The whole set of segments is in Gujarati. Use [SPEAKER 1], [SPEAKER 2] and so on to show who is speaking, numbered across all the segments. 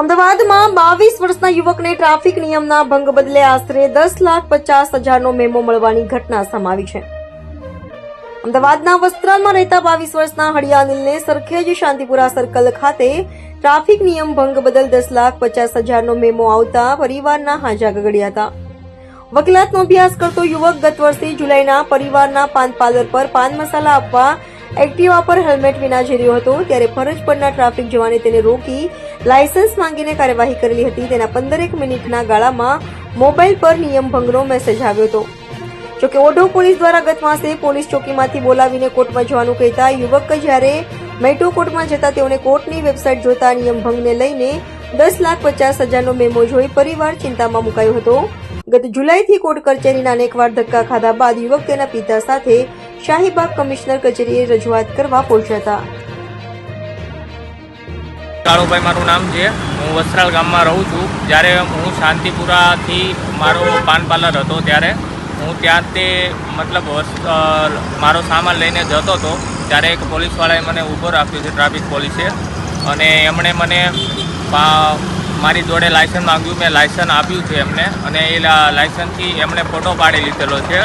[SPEAKER 1] અમદાવાદમાં બાવીસ વર્ષના યુવકને ટ્રાફિક નિયમના ભંગ બદલે આશરે દસ લાખ પચાસ હજારનો મેમો મળવાની ઘટના સમાવી છે. અમદાવાદના વસ્ત્રાલમાં રહેતા બાવીસ વર્ષના હળિયાનીલને સરખેજ શાંતિપુરા સર્કલ ખાતે ટ્રાફિક નિયમ ભંગ બદલ દસ લાખ પચાસ હજારનો મેમો આવતા પરિવારના હાજા ગગડ્યા હતા. વકીલાતનો અભ્યાસ કરતો યુવક ગત વર્ષે જુલાઈના પરિવારના પાન પાર્લર પર પાન મસાલા આપવા એક્ટિવા પર હેલ્મેટ વિના જઈ રહ્યો હતો, ત્યારે ફરજ પરના ટ્રાફિક જવાને તેને રોકી લાયસન્સ માંગીને કાર્યવાહી કરેલી હતી. તેના પંદરેક મિનિટના ગાળામાં મોબાઈલ પર નિયમ ભંગનો મેસેજ આવ્યો હતો. જોકે ઓઢો પોલીસ દ્વારા ગત માસે પોલીસ ચોકીમાંથી બોલાવીને કોર્ટમાં જવાનું કહેતા યુવક જ્યારે મેટ્રો કોર્ટમાં જતા તેઓને કોર્ટની વેબસાઇટ જોતા નિયમ ભંગને લઈને દસ લાખ પચાસ હજારનો મેમો જોઈ પરિવાર ચિંતામાં મુકાયો હતો. ગત જુલાઈથી કોર્ટ કચેરીના અનેકવાર ધક્કા ખાધા બાદ યુવક તેના પિતા સાથે શાહીબાગ કમિશનર કચેરીએ રજૂઆત કરવા પહોંચ્યા હતા.
[SPEAKER 2] કાળુભાઈ મારું નામ છે. હું વસ્ત્રાલ ગામમાં રહું છું. જ્યારે હું શાંતિપુરાથી મારો પાન પાર્લર હતો ત્યારે હું ત્યાં તે મતલબ મારો સામાન લઈને જતો હતો. ત્યારે એક પોલીસવાળાએ મને ઊભો રાખ્યો છે, ટ્રાફિક પોલીસે. અને એમણે મને મારી જોડે લાયસન્સ માંગ્યું. મેં લાયસન્સ આપ્યું છે એમને. અને એ લાયસન્સથી એમણે ફોટો પાડી લીધેલો છે.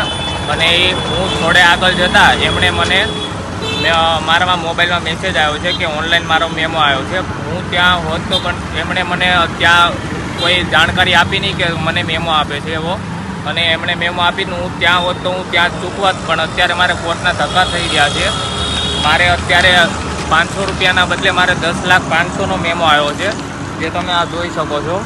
[SPEAKER 2] અને એ હું થોડે આગળ જતાં એમણે મને મારામાં મોબાઈલમાં મેસેજ આવ્યો છે કે ઓનલાઈન મારો મેમો આવ્યો છે. હું ત્યાં હોત તો પણ એમણે મને ત્યાં કોઈ જાણકારી આપી નહીં કે મને મેમો આપે છે એવો. અને એમણે મેમો આપીને હું ત્યાં હોત તો હું ત્યાં ચૂકવત, પણ અત્યારે મારે કોર્ટના ધક્કા થઈ ગયા છે. મારે અત્યારે પાંચસો રૂપિયાના બદલે મારે દસ લાખ પાંચસોનો મેમો આવ્યો છે. જે તમે આ જોઈ શકો છો.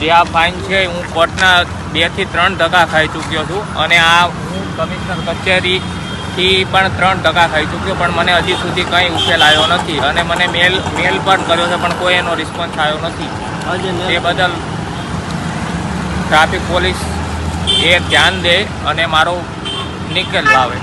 [SPEAKER 2] જે આ ફાઇન છે હું કોર્ટના બેથી ત્રણ ટકા ખાઈ ચૂક્યો છું અને આ હું કમિશનર કચેરીથી પણ ત્રણ ટકા ખાઈ ચૂક્યો પણ મને હજી સુધી કંઈ ઉકેલ આવ્યો નથી અને મને મેલ મેલ પણ કર્યો છે પણ કોઈ એનો રિસ્પોન્સ આવ્યો નથી. તે બદલ ટ્રાફિક પોલીસ એ ધ્યાન દે અને મારો નિકેલ લાવે.